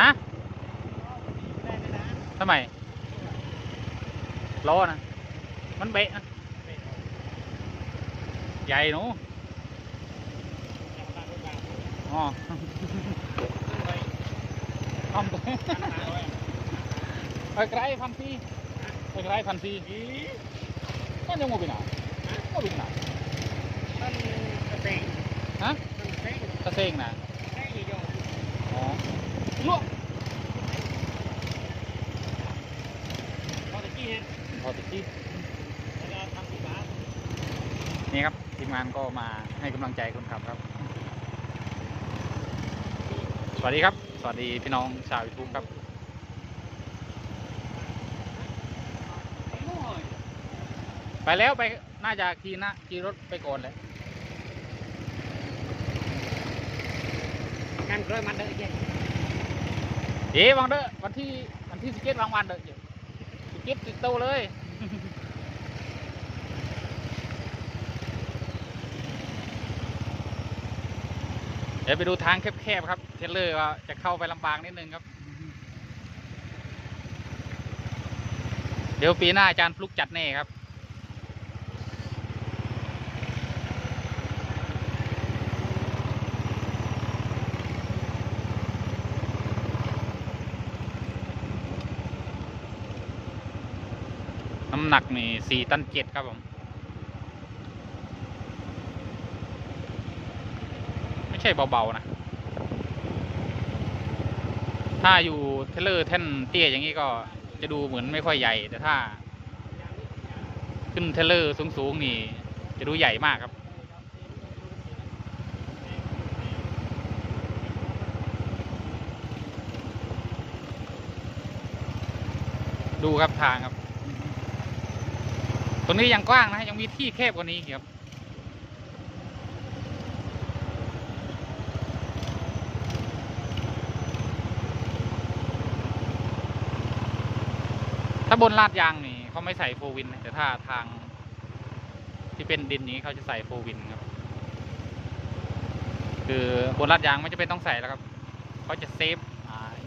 ฮะทำไมล้อนะมันเบะนะใหญ่หนูอ๋อทำไปไกลพันซีไปไกลพันซีก็ยังโมบินาโมบินาต้นกระเตงฮะต้นกระเตงตะเซงนะแค่ยี่ยงอ๋อ ลวกพอตะกี้เห็นพอติดที่แล้วก็ทำที่บ้านนี่ครับทีมงานก็มาให้กำลังใจคนขับครับ สวัสดีครับ สวัสดีพี่น้องชาวยูทูบครับไปแล้วไปน่าจะขี่นะขี่รถไปก่อนเลยการกล้วยมันเด้อเจ๊ เอ๋วังเด้อวันที่วันที่สิเจ็ดวางวันเด้อสิเจ็ดติดโตเลยเดี๋ยวไปดูทางแคบๆครับ เทเลอร์จะเข้าไปลำบากนิดนึงครับ เดี๋ยวปีหน้าอาจารย์ฟลุกจัดแน่ครับ หนักนี่สี่ตันเจ็ดครับผม ไม่ใช่เบา ๆ นะ ถ้าอยู่เทเลอร์แท่นเตี้ยอย่างนี้ก็จะดูเหมือนไม่ค่อยใหญ่ แต่ถ้า ขึ้นเทเลอร์สูง ๆ นี่ จะดูใหญ่มากครับดูครับทางครับ ตรงนี้ยังกว้างนะยังมีที่แคบกว่านี้ครับถ้าบนลาดยางนี่เขาไม่ใส่โฟวินแต่ถ้าทางที่เป็นดินนี้เขาจะใส่โฟวินครับ คือบนลาดยางไม่จะเป็นต้องใส่แล้วครับเขาจะเซฟ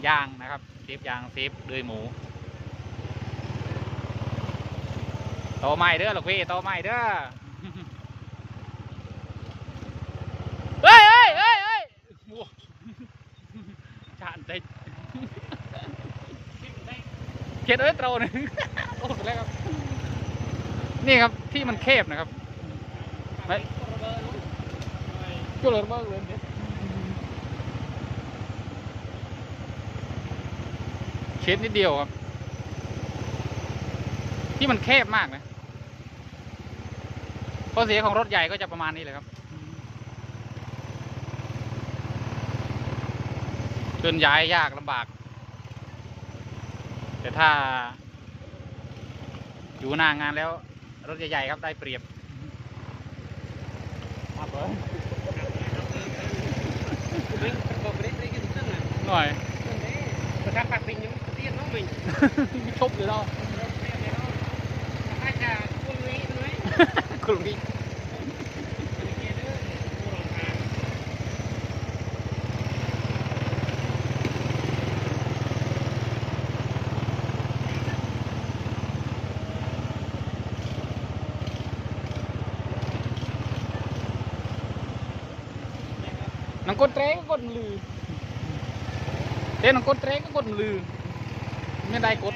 ยางนะครับ เซฟยางเซฟเดือยหมู โตใหม่เด้อหรอกพี่โตใหม่เด้อเฮ้ยเฮ้ยเฮ้ยเฮ้ยโอ้ชาญใจเขียนเอ้ยโตรหนึ่งโอ้แล้วครับนี่ครับที่มันแคบนะครับไม่จุลระเบิดเลยเนี่ยเช็ดนิดเดียวครับ ที่มันแคบมากนะข้อเสียของรถใหญ่ก็จะประมาณนี้เลยครับเคลื่อนย้ายยากลำบาก แต่ถ้า อยู่หน้างานแล้ว รถใหญ่ๆครับได้เปรียบครับผมวิ่งกระเตงได้กินซึ่งอะหน่อยประชาปักปิงยัง คุยนี้ไหมคุณลุงพี่เกียร์เด้อผู้รองทางนังกดเตรงก็กดลือเต้นังกดเตรงก็กดลือ ไม่ได้กด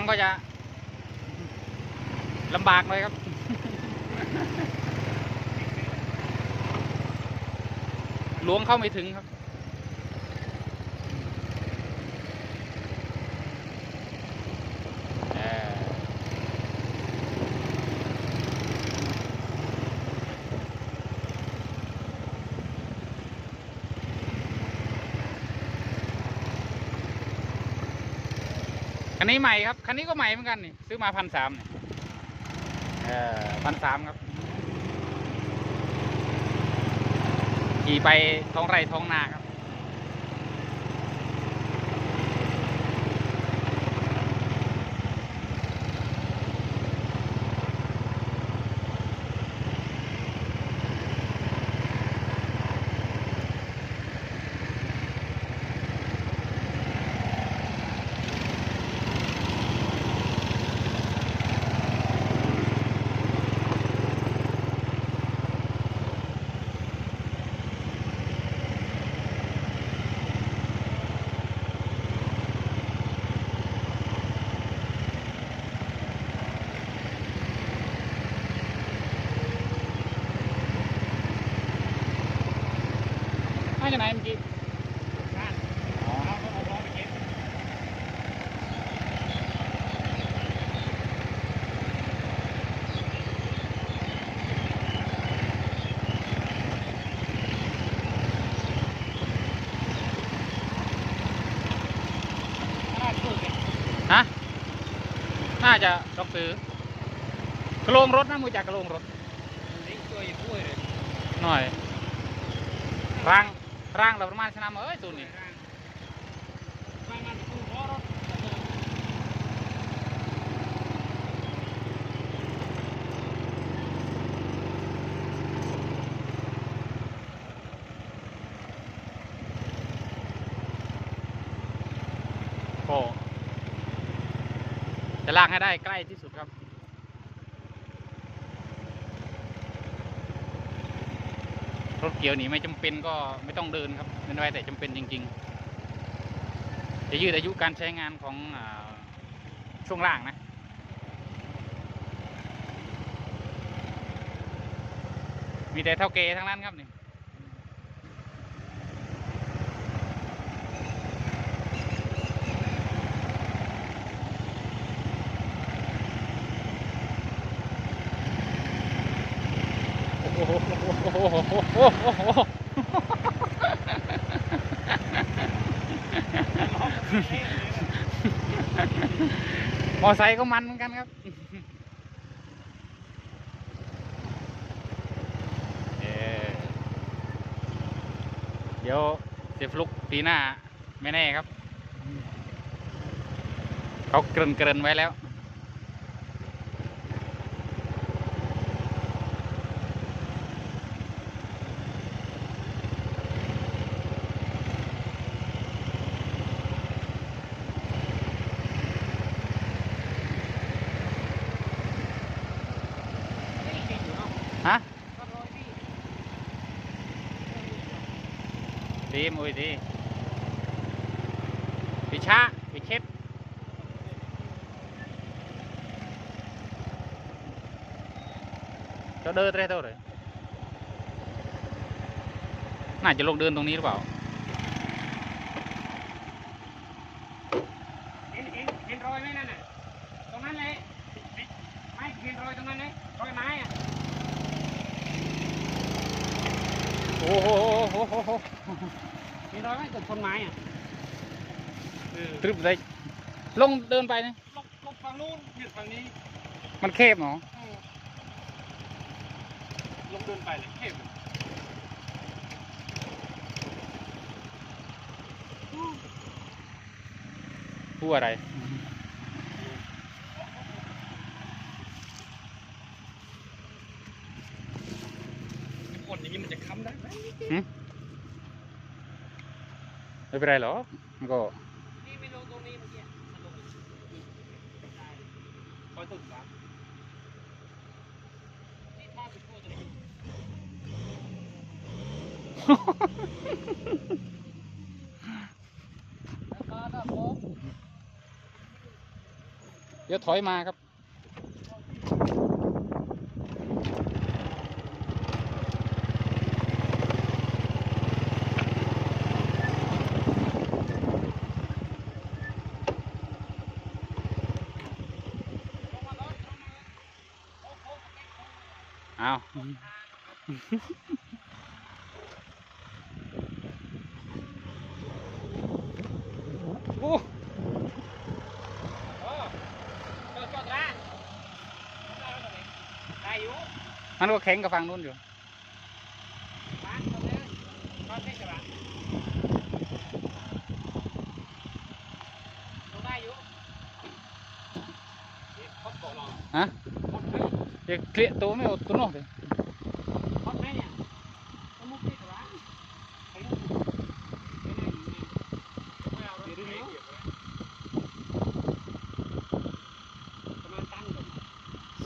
างก็จะลำบากเลยครับล้วงเข้าไม่ถึงครับ นี้ใหม่ครับ คันนี้ก็ใหม่เหมือนกันนี่ ซื้อมาพันสามเนี่ยเออพันสามครับ ขี่ไปท้องไร่ท้องนา จากไหนเมื่อกี้น่าจะถูกเนี่ยฮะน่าจะต้องซื้อกระโลงรถนะมูจากกระโลงรถหน่อยร่าง ร่างเราประมาณชนะมาเอ้ยตัวนี้ไม่มันถูกเพราะรถก็จะลากให้ได้ใกล้ที่สุดครับ รถเกี่ยวหนีไม่จำเป็นก็ไม่ต้องเดินครับเป็นไว้แต่จำเป็นจริง ๆ จะยืดอายุการใช้งานของอช่วงล่างนะมีแต่เท่าเกทั้งนั้นครับนี่ โอ้โห มอไซค์ก็มันเหมือนกันครับเดี๋ยวเซฟลุกปีหน้า ไม่แน่ครับ เขาเกรินเกรินไว้แล้ว ฮะ ดีมุ้ยดีปิชาปิเช็ดจะเดินได้เท่าไหร่น่าจะลงเดินตรงนี้หรือเปล่าเห็นเห็นเห็นรอยไหมนั่นน่ะ ตรงนั้นเลยไม่เห็นรอยตรงนั้นเลยรอยไม้อะโอ้โหโอ้โหโอ้โห เห็นรอยไหมกับคนไม้อะตรึบเลยลงเดินไปนะลบลบฝั่งนู้นหยุดฝั่งนี้มันเคบเนาะลงเดินไปเลยเข้มพูดอะไร คนอย่างนี้มันจะค้ำได้ไหม ไม่เป็นไรหรอกมันก็นี่ไม่ลงตรงนี้เมื่อกี้คอยตึกนะนี่ท่าไปพูดตรงนี้แล้วเดี๋ยวถอยมาครับ เอา โอ้เออจอดจอดร้านไ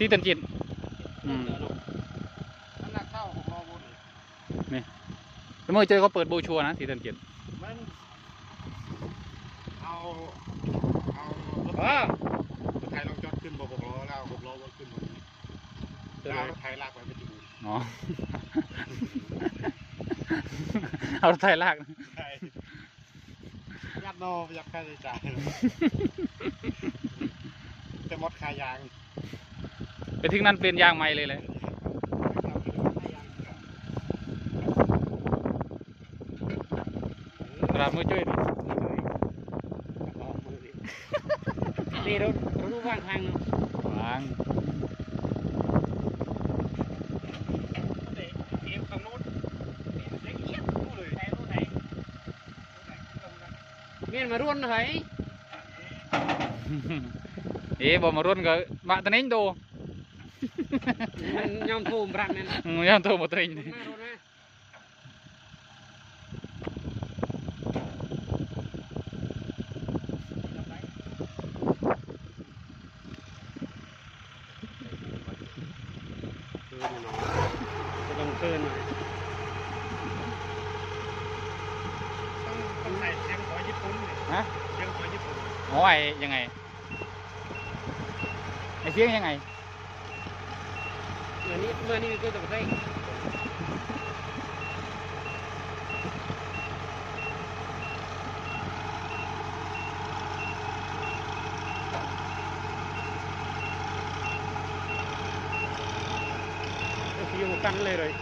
ซีตันจินอืมน้ำหนักเท่าของเราบนแล้วเมื่อเจอเขาเปิดโบชัวร์นะซีตันจินมันเอาเอาเออรถไทยลองจอดขึ้นบกล้อแล้วหกล้อวนขึ้นบนนี้แล้วเอารถไทยลากไปเพชรบูรณ์อ๋อเอารถไถลากใช่ยัดโนยัดค่าใช้จ่ายจะมดคายาง ไปถึงนั้นเปลี่ยนยางใหม่เลยเลยตลาดมือจุ้ยดินี่รถรถว่างทางเนาะวางเอ็มข้างนู้นเล็กเชียบนู้นเลยไหนนู้นไหนเมียนมาร่วนเหรอเอ๋บอกมารุ่นก็มาตะนิงดูมันยอมโทมรักนั่นอื มยังโทรมาตะนิงมารถนะจะลงเกินหน่อยต้องต้องใส่เสียงขอญี่ปุ่นเนี่ยฮะเสียงขอญี่ปุ่นโอ้ยยังไงไอเสียงยังไง เมื่อนี้เมื่อนี้ก็ต้องใส่ก็คืออยู่กันเลยเลย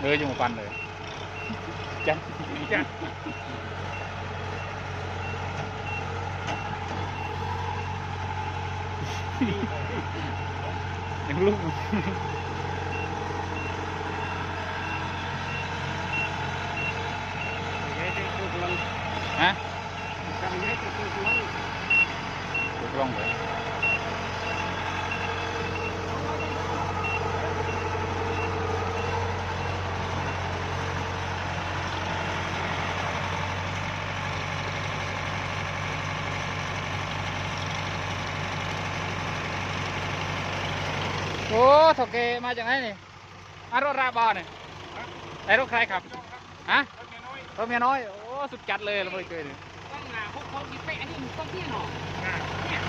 เอออยู่หมู่ปันเลยจัน จัด ยังลูก ย้ายไปตัวกลาง ฮะกำย้ายไปตัวกลางถูกลองเลยโอ้ถกเกมาจากไหนนี่อารถราบอเนี่ยไอรถใครขับฮะรถเมียน้อยรถเมียน้อยโอ้สุดจัดเลยเราไม่เคยเลยต้องหนาพวกเขาที่ไปอันนี้มันต้องเที่ยหนออ่าเนี่ย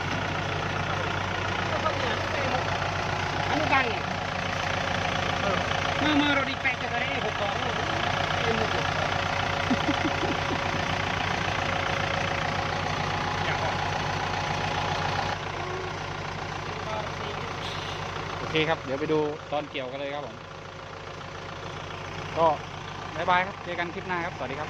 พวกเขาเนี่ยไปหมดอนุบาลเนี่ยเออเมื่อเมื่อเราดีแปะจะได้หกสองเลยเป็นหมดเลยอยากออกโอเคครับ เดี๋ยวไปดูตอนเกี่ยวกันเลยครับผม ก็บายบายครับ เจอกันคลิปหน้าครับ สวัสดีครับ